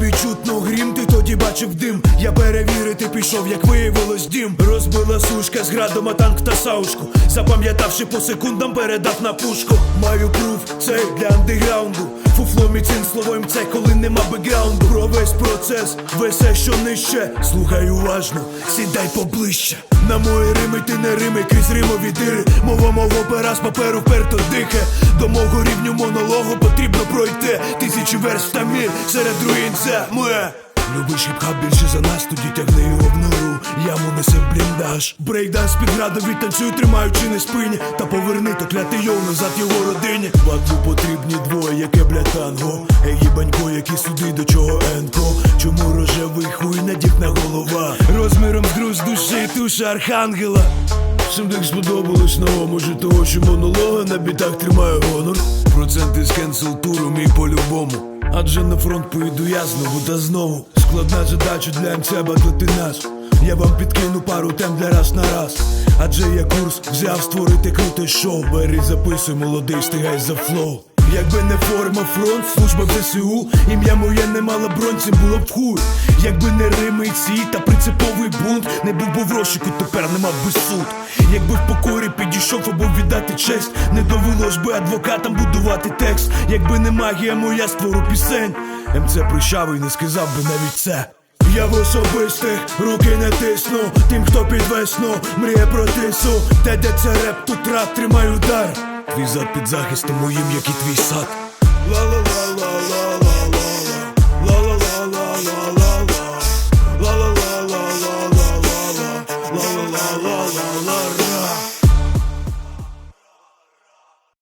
небі чутно грім, ти тоді бачив дим. Я перевірити пішов, як виявилось дім. Розбила сушка з градом, а танк та саушку. Запам'ятавши по секундам, передав на пушку. Маю пруф, це для андеграунду. Фуфло міцин словом це, коли нема бекграунду. Про весь процес, весе, що нижче. Слухай уважно, сідай поближче. На мої рими ти не рими, крізь римові дири. Мова мого пера з паперу перто дихе. До мого рівню монологу потрібно пройти. Тисячі верст та мір серед руїн це моє Любиш хіп-хап більше за нас, тоді тягни його в нору Яму несе в бліндаж Брейкданс під градом відтанцюй, тримаючи на спині. Та поверни то клятий йоу назад його родині. Батлу потрібні двоє, яке бля танго. Ей, їбанько, які суди, до чого енко? Чому рожевий хуй надібна голова? Розміром з груз душі, туша архангела. Всім так сподобалось може того, що монолога на бітах тримає гонор. Проценти з кенсел туру мій по-любому. Адже на фронт поїду я знову та знову. Складна задача для МЦ батлити нас Я вам підкину пару тем для раз на раз. Адже я курс взяв створити круте шоу. Бери записуй, молодий, стигай за флоу. Якби не форма фронт, служба в ЗСУ. Ім'я моє не мало бронцем було б хуй. Якби не рими ці та принциповий бунт Не був би в розшуку, тепер не мав би суд. Якби в покорі підійшов або віддати честь Не довелось би адвокатам будувати текст. Якби не магія моя створу пісень. МЦ прищавий не сказав би навіть це я в особистих руки не тисну. Тим, хто під весну мріє про тису. Де де це реп, тут рад, тримай удар. Твій зад під захистом моїм, як і твій сад. Ла-ла-ла-ла-ла